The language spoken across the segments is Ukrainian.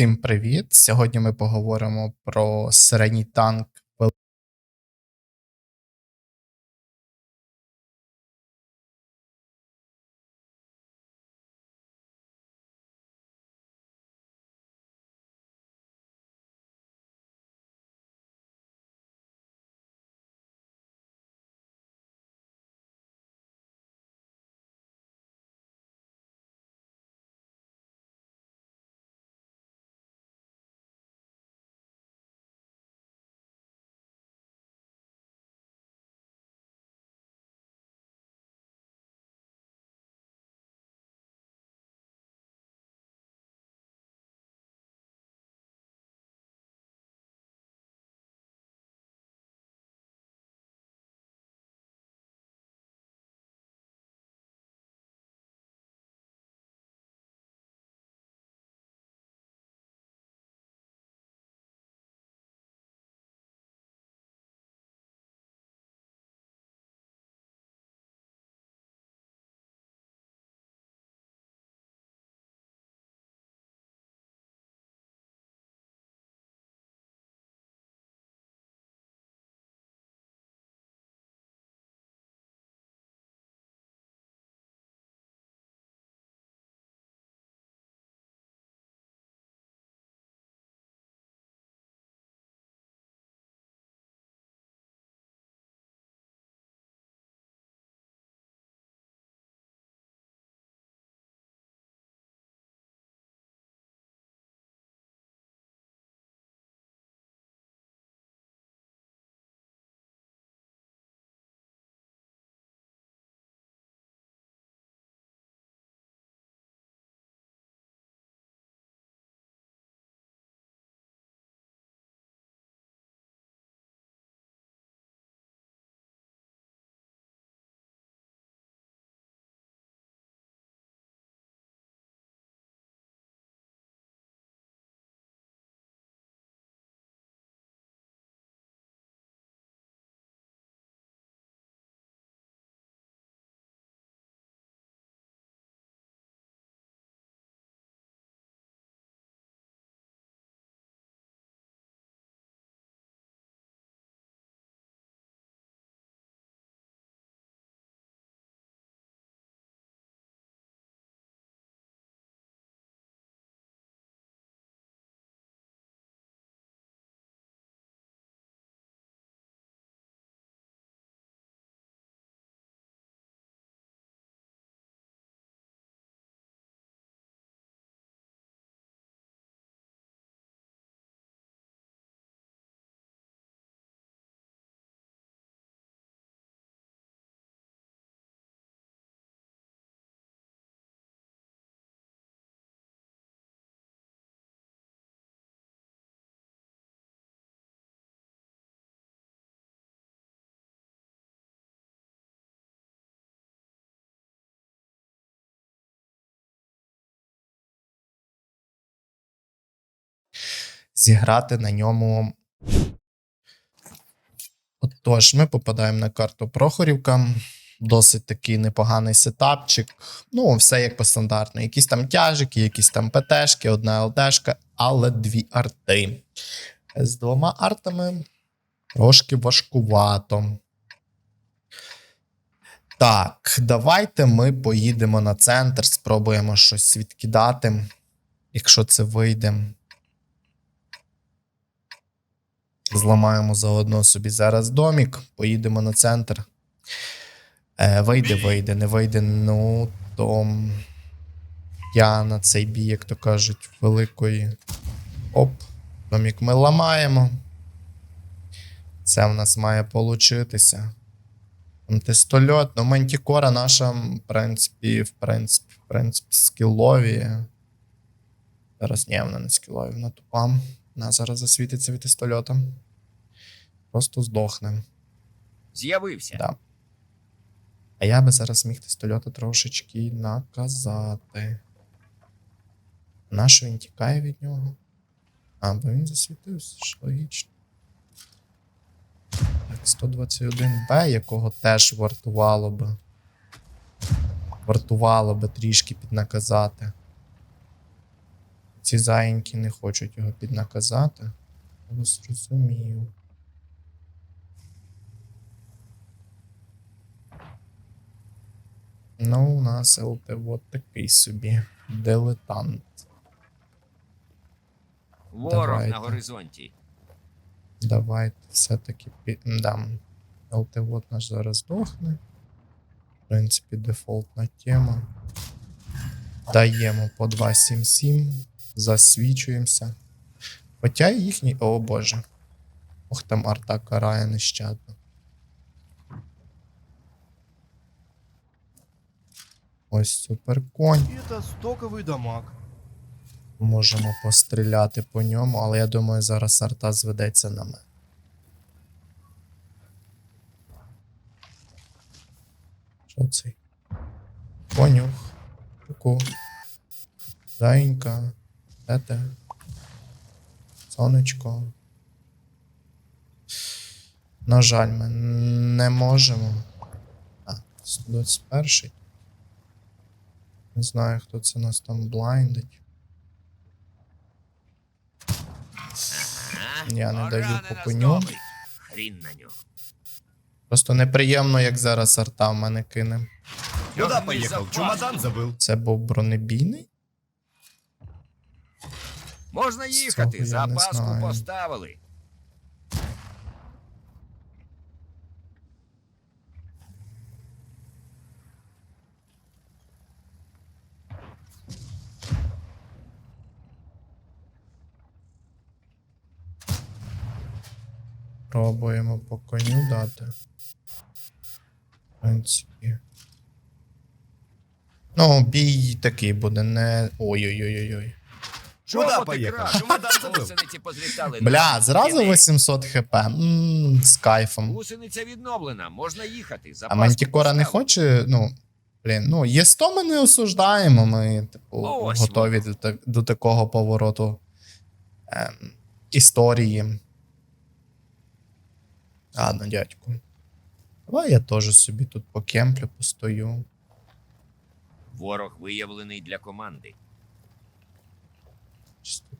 Всім привіт! Сьогодні ми поговоримо про середній танк. Зіграти на ньому. Отож, ми попадаємо на карту Прохорівка. Досить такий непоганий сетапчик. Ну, все як по стандартно. Якісь там тяжики, якісь там ПТшки, одна ЛДшка, але дві арти. З двома артами трошки важкувато. Так, давайте ми поїдемо на центр, спробуємо щось відкидати, якщо це вийде. Зламаємо заодно собі зараз домік, поїдемо на центр. Е, вийде, вийде, не вийде. Ну, то я на цей бій, як то кажуть, великої. Оп, домік ми ламаємо. Це в нас має получитися. Антистольот, ну, мантікора наша, в принципі, в принципі, в принципі, скілові. Зараз ні, вона не скілові, вона тупа. Вона зараз засвітиться від істольота. Просто здохне. З'явився. Да. А я би зараз міг тестольота трошечки наказати. Нащо він тікає від нього? А, бо він засвітився, ж логічно. Так, 121Б, якого теж вартувало би. Вартувало би трішки піднаказати. Ці заїньки не хочуть його піднаказати. Я зрозумів. Ну, у нас ЛТ от такий собі дилетант. Ворог Давайте. на горизонті. Давайте все-таки під... ЛТ-вот наш зараз здохне. В принципі, дефолтна тема. Даємо по 277. Засвічуємося. Хоча їхній. О боже. Ох, там арта карає нещадно. Ось суперконь. И это стоковый дамаг. Можемо постріляти по ньому, але я думаю, зараз арта зведеться на мене. Що цей? Конюх. Ку. Заїнька. Де ти? Сонечко. На жаль, ми не можемо. А, 121. Не знаю, хто це нас там блайндить. Я не даю на по нас коню. новий. Хрін на нього. Просто неприємно, як зараз арта в мене кине. Куда Тягни поехал? за Чемодан пазуху. забыл. Це був бронебійний? Можна Цього їхати, я не запаску знаю. поставили. Пробуємо по коню дати. В принципі. Ну, бій такий буде, не. Ой-ой-ой-ой. Куда? Чемодан забыл. Гусениці позлітали. Бля, зразу 800 хп. Ммм, з кайфом. Гусениця відновлена, можна їхати. А Мантікора не хоче, ну. Блін, ну, є 100 ми не осуждаємо. Ми, типу, Ну, ось готові до, до такого повороту ем, історії. Ладно, дядьку. Давай я теж собі тут по кемплю постою. Ворог виявлений для команди.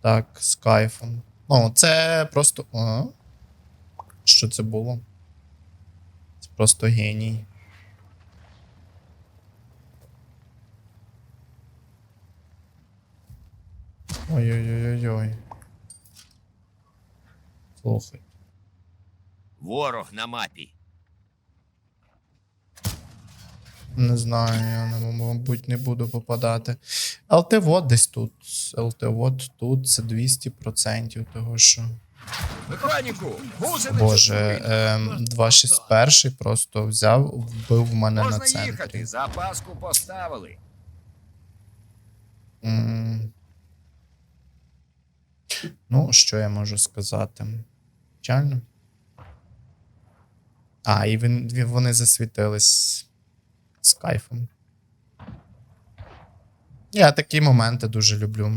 Так, з кайфом. Ну, це просто. А? Що це було? Це просто геній. Ой-ой-ой-ой. Слухай. Ворог на мапі. Не знаю, я не, мабуть, не буду попадати. ЛТВОД десь тут. ЛТВОД тут це 200% того, що. Механіку! Боже, ем, 261 просто взяв, вбив мене на Можна центрі. їхати, запаску поставили. М. Ну, що я можу сказати? Печально. А, і він- вони засвітились з кайфом. Я такі моменти дуже люблю.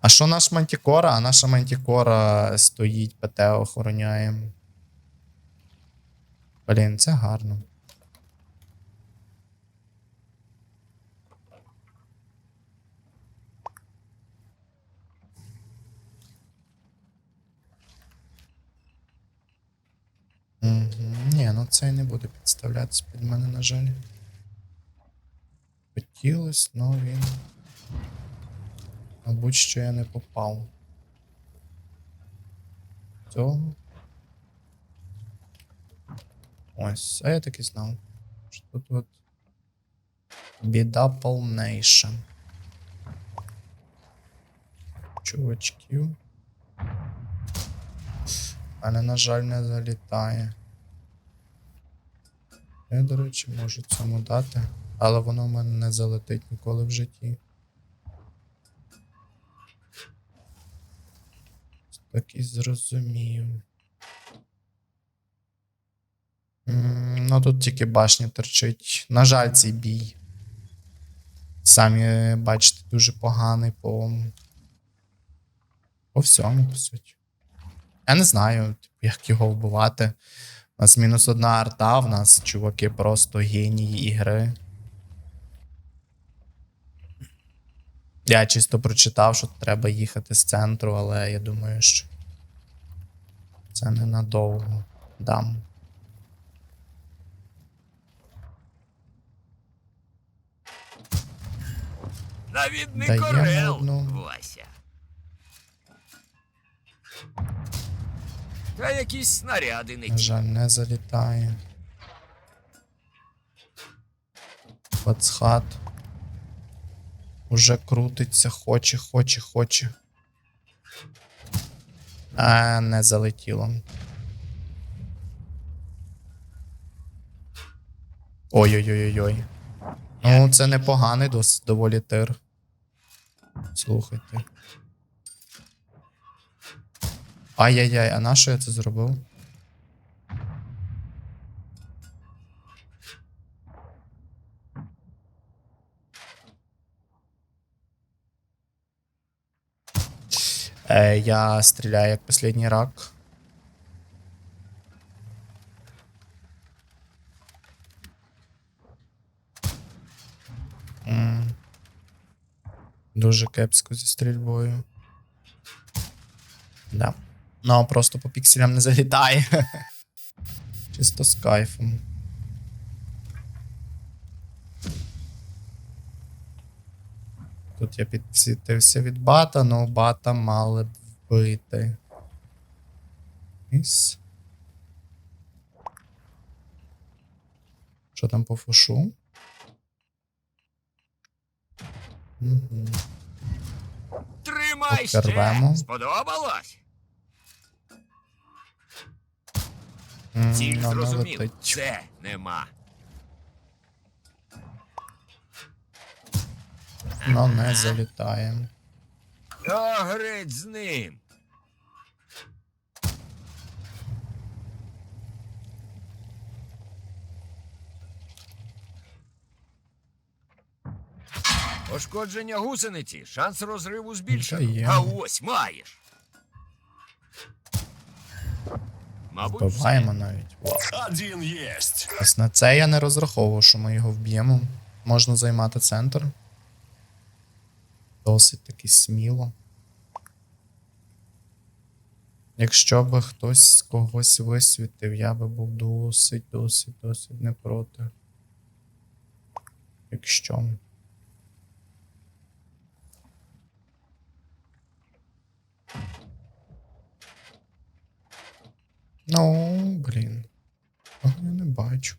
А що наш Мантікора? А наша Мантікора стоїть, ПТ охороняє. Блін, це гарно. Угу. Ні, ну цей не буде підставлятися під мене, на жаль. Хотілось, але він. Мабуть, що я не попав. Цього. Ось, а я так і знав. Що тут от. Біда повнейша. Чувачків. Але, на жаль, не залітає. Я, до речі, можу цьому дати, але воно в мене не залетить ніколи в житті. Так і зрозумів. Ну тут тільки башня торчить. На жаль, цей бій. Самі бачите, дуже поганий по. По всьому, по суті. Я не знаю, типу, як його вбивати. У нас мінус одна арта, в нас чуваки просто генії ігри. Я чисто прочитав, що треба їхати з центру, але я думаю, що це ненадовго. Дам. Навідник Даємо Орел, одну. Вася. Та якісь снаряди не На жаль, не залітає. Пацхат. Уже крутиться, хоче, хоче, хоче. А, не залетіло. Ой-ой-ой-ой. Ну, це непоганий досить доволі тир. Слухайте. Ай-яй-яй, а на що я це зробив? Е, я стріляю як последній рак. М. Дуже кепсько зі стрільбою. Да. Ну, просто по пікселям не залітає. Чисто з кайфом. Тут я підсвітився від бата, но бата мали б вбити. Іс. Що там по фушу? Угу. Тримай Підкарвемо. Ще! Ціль Ну, зрозумів. летить. Це нема. Ну, не залітає. Та греть з ним. Пошкодження гусениці. Шанс розриву збільшено. А ось маєш. Вбиваємо навіть. Вау. Один есть. Ось на це я не розраховував, що ми його вб'ємо. Можна займати центр. Досить таки сміло. Якщо би хтось когось висвітив, я би був досить, досить, досить не проти. Якщо. Ну, блін. Я не бачу.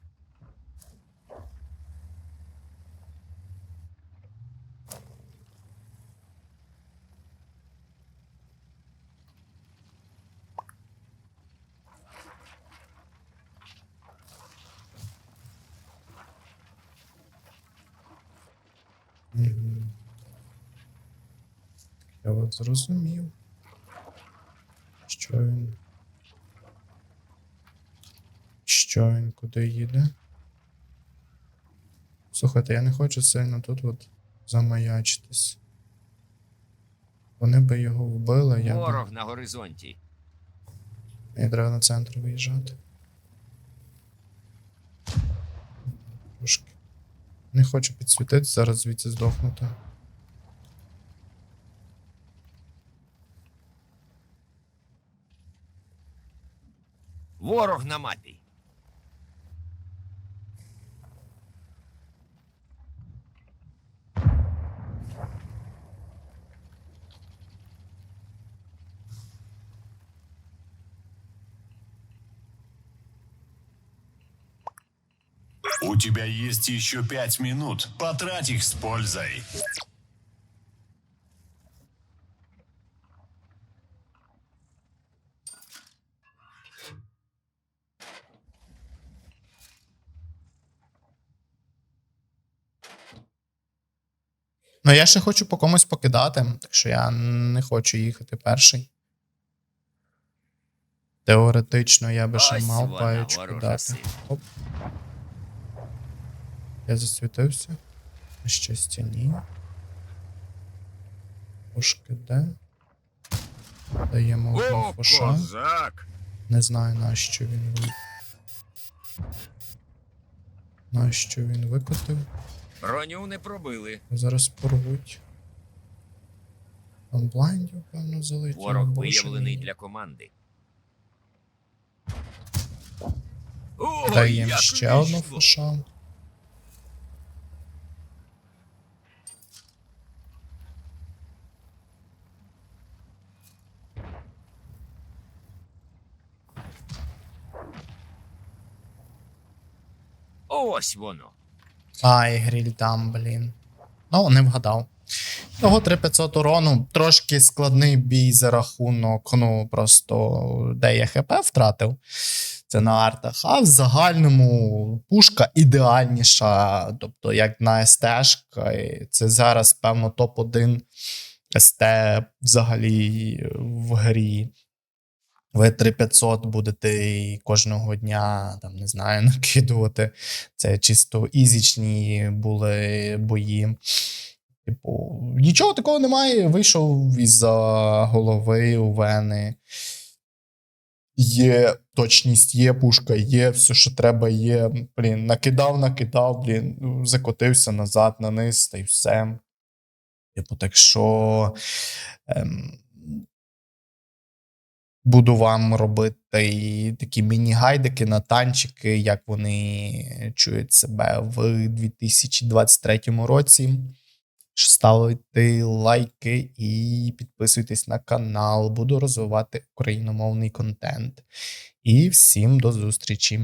Я от зрозумів. Що він. Що він куди їде? Слухайте, я не хочу сильно тут от замаячитись. Вони би його вбили, я би. Ворог на горизонті. Мені треба на центр виїжджати. Трошки. Не хочу підсвітити, зараз звідси здохнути. Ворог на мапі. У тебя есть еще пять минут. Потрать их с пользой. Ну, я ще хочу по комусь покидати, так що я не хочу їхати перший. Теоретично я би ще Ось мав паючку дати. Оп. Я засвітився. На щастя, ні. Пушки де? Даємо одного козак! Не знаю, нащо він ви... Нащо він викотив. Броню не пробили. Зараз порвуть. Там блайндів, певно, залетіло. Ворог виявлений для команди. Даємо ще одну фуша. Ось воно. Ай, гріль там, блін. Ну, не вгадав. Того 3500 урону, трошки складний бій за рахунок, ну просто де я ХП втратив. Це на артах. А в загальному пушка ідеальніша. Тобто, як на СТ, це зараз, певно, топ-1 СТ взагалі в грі. Ви 3500 будете кожного дня, там, не знаю, накидувати. Це чисто ізічні були бої. Типу, нічого такого немає. Вийшов із-за голови у вени. Є точність, є пушка, є все, що треба, є. Блін, накидав, накидав, блін, закотився назад, на низ, та й все. Типу, так що. Ем, Буду вам робити і такі міні-гайдики на танчики, як вони чують себе в 2023 році. Ставте лайки і підписуйтесь на канал. Буду розвивати україномовний контент. І всім до зустрічі!